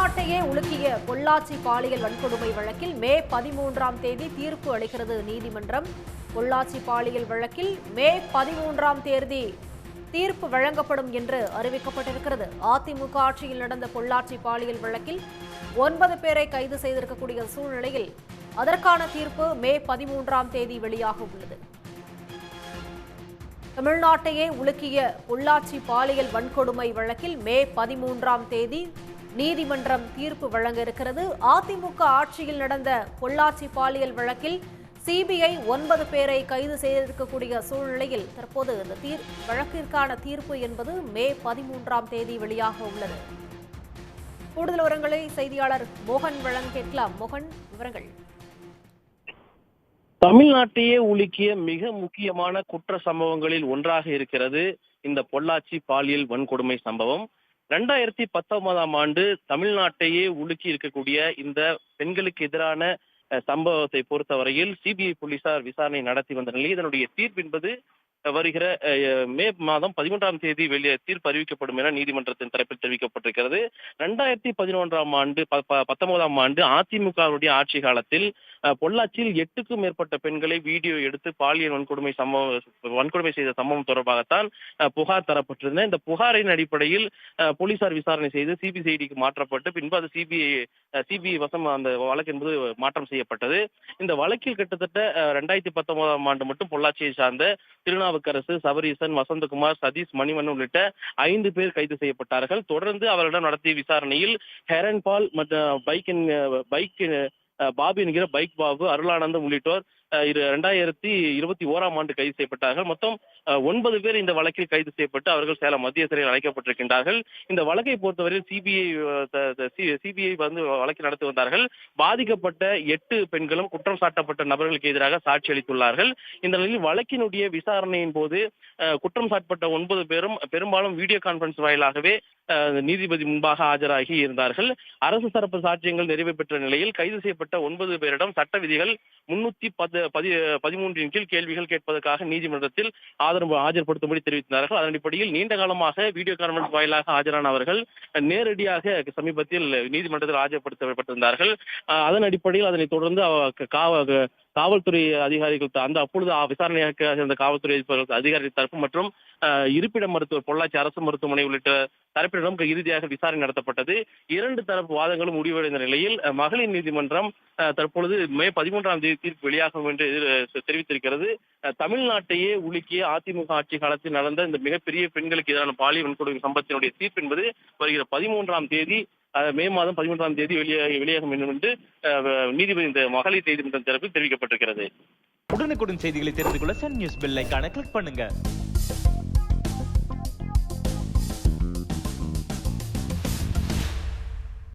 தமிழ்நாட்டையே உலுக்கிய பொள்ளாச்சி பாலியல் வன்கொடுமை வழக்கில் மே பதிமூன்றாம் தேதி தீர்ப்பு அளிக்கிறது நீதிமன்றம். பொள்ளாச்சி பாலியல் வழக்கில் மே பதிமூன்றாம் தேதி தீர்ப்பு வழங்கப்படும் என்று அறிவிக்கப்பட்டிருக்கிறது. அதிமுக ஆட்சியில் நடந்த பொள்ளாச்சி பாலியல் வழக்கில் ஒன்பது பேரை கைது செய்திருக்கக்கூடிய சூழ்நிலையில் அதற்கான தீர்ப்பு மே பதிமூன்றாம் தேதி வெளியாக உள்ளது. தமிழ்நாட்டையே உலுக்கிய பொள்ளாச்சி பாலியல் வன்கொடுமை வழக்கில் மே பதிமூன்றாம் தேதி நீதிமன்றம் தீர்ப்பு வழங்க இருக்கிறது. அதிமுக ஆட்சியில் நடந்த பொள்ளாச்சி பாலியல் வழக்கில் சிபிஐ ஒன்பது பேரை கைது செய்திருக்கக்கூடிய சூழ்நிலையில் தற்போது இந்த தீர் வழக்கிற்கான தீர்ப்பு என்பது மே பதிமூன்றாம் தேதி வெளியாக உள்ளது. கூடுதல் விவரங்களை செய்தியாளர் மோகன் வழங்க கேட்கலாம். மோகன் விவரங்கள். தமிழ்நாட்டையே உலுக்கிய மிக முக்கியமான குற்ற சம்பவங்களில் ஒன்றாக இருக்கிறது இந்த பொள்ளாச்சி பாலியல் வன்கொடுமை சம்பவம். ரெண்டாயிரத்தி பத்தொன்பதாம் ஆண்டு தமிழ்நாட்டையே உலுக்கி இருக்கக்கூடிய இந்த பெண்களுக்கு எதிரான சம்பவத்தை பொறுத்தவரையில் சிபிஐ போலீசார் விசாரணை நடத்தி வந்த நிலையில் இதனுடைய தீர்ப்பு என்பது வருகிற மே மாதம் பதிமூன்றாம் தேதி வெளியே தீர்ப்பு அறிவிக்கப்படும் என நீதிமன்றத்தின் தரப்பில் தெரிவிக்கப்பட்டிருக்கிறது. ரெண்டாயிரத்தி பதினொன்றாம் ஆண்டு பத்தொன்பதாம் ஆண்டு அதிமுகவுடைய ஆட்சி காலத்தில் பொள்ளாச்சியில் எட்டுக்கும் மேற்பட்ட பெண்களை வீடியோ எடுத்து பாலியல் வன்கொடுமை சம்பவம் வன்கொடுமை செய்த சம்பவம் தொடர்பாகத்தான் புகார் தரப்பட்டிருந்தது. இந்த புகாரின் அடிப்படையில் போலீசார் விசாரணை செய்து சிபிசிஐடிக்கு மாற்றப்பட்டு பின்பு அது சிபிஐ சிபிஐ வசம் அந்த வழக்கு என்பது மாற்றம் செய்யப்பட்டது. இந்த வழக்கில் கிட்டத்தட்ட ரெண்டாயிரத்தி பத்தொன்பதாம் ஆண்டு மட்டும் பொள்ளாச்சியை சார்ந்த திருநாவுக்கரசு சபரீசன் வசந்தகுமார் சதீஷ் மணிவண்ணன் உள்ளிட்ட ஐந்து பேர் கைது செய்யப்பட்டார்கள். தொடர்ந்து அவரிடம் நடத்திய விசாரணையில் ஹெரன் பால் மற்றும் பைக்கின் பைக் பாபி என்கிற பைக் பாபு அருளானந்தம் உள்ளிட்டோர் இரு ரெண்டாயிரத்தி இருபத்தி ஓராம் ஆண்டு கைது செய்யப்பட்டார்கள். மொத்தம் ஒன்பது பேர் இந்த வழக்கில் கைது செய்யப்பட்டு அவர்கள் சேலம் மத்திய சிறையில் அழைக்கப்பட்டிருக்கின்றார்கள் இந்த வழக்கை பொறுத்தவரையில் சிபிஐ சிபிஐ வந்து வழக்கு நடத்தி வந்தார்கள். பாதிக்கப்பட்ட எட்டு பெண்களும் குற்றம் சாட்டப்பட்ட நபர்களுக்கு எதிராக சாட்சி அளித்துள்ளார்கள். இந்த நிலையில் வழக்கினுடைய விசாரணையின் போது குற்றம் சாட்டப்பட்ட ஒன்பது பேரும் பெரும்பாலும் வீடியோ கான்பரன்ஸ் வாயிலாகவே நீதிபதி முன்பாக ஆஜராகி இருந்தார்கள். அரசு தரப்பு சாட்சியங்கள் நிறைவு பெற்ற நிலையில் கைது செய்யப்பட்ட ஒன்பது பேரிடம் சட்ட விதிகள் முன்னூத்தி பத்து பதி பதிமூன்றின் கீழ் கேள்விகள் கேட்பதற்காக நீதிமன்றத்தில் ஆதரவு ஆஜர்படுத்தும்படி தெரிவித்தார்கள் அதன் அடிப்படையில் நீண்ட காலமாக வீடியோ கான்பரன்ஸ் வாயிலாக ஆஜரான அவர்கள் நேரடியாக சமீபத்தில் நீதிமன்றத்தில் ஆஜர்படுத்தப்பட்டிருந்தார்கள். அதன் அடிப்படையில் அதனை தொடர்ந்து காவ- காவல்துறை அதிகாரிகள் அந்த அப்பொழுது ஆ- விசாரணையாக இருந்த காவல்துறை அதிகாரிகள் தரப்பு மற்றும் இருப்பிட மருத்துவர் பொள்ளாச்சி அரசு மருத்துவமனை உள்ளிட்ட தரப்பினரும் இறுதியாக விசாரணை நடத்தப்பட்டது. இரண்டு தரப்பு வாதங்களும் முடிவடைந்த நிலையில் மகளிர் நீதிமன்றம் அஹ், தற்பொழுது மே பதிமூன்றாம் தேதி தீர்ப்பு வெளியாகும் என்று தெரிவித்திருக்கிறது. அஹ், தமிழ்நாட்டையே உலுக்கிய அதிமுக ஆட்சி காலத்தில் நடந்த இந்த மிகப்பெரிய பெண்களுக்கு எதிரான பாலியல் வன்கொடுமை சம்பத்தினுடைய தீர்ப்பு என்பது வருகிற பதிமூன்றாம் தேதி மே மாதம் பதிமூன்றாம் தேதி வெளியே வெளியாகும் வேண்டும் என்று நீதிபதி இந்த மகளிர் நீதிமன்றம் தரப்பில் தெரிவிக்கப்பட்டிருக்கிறது. உடனுக்குடன் செய்திகளை தெரிந்து கொள்ள சன் நியூஸ் பெல் ஐக்கான கிளிக் பண்ணுங்க.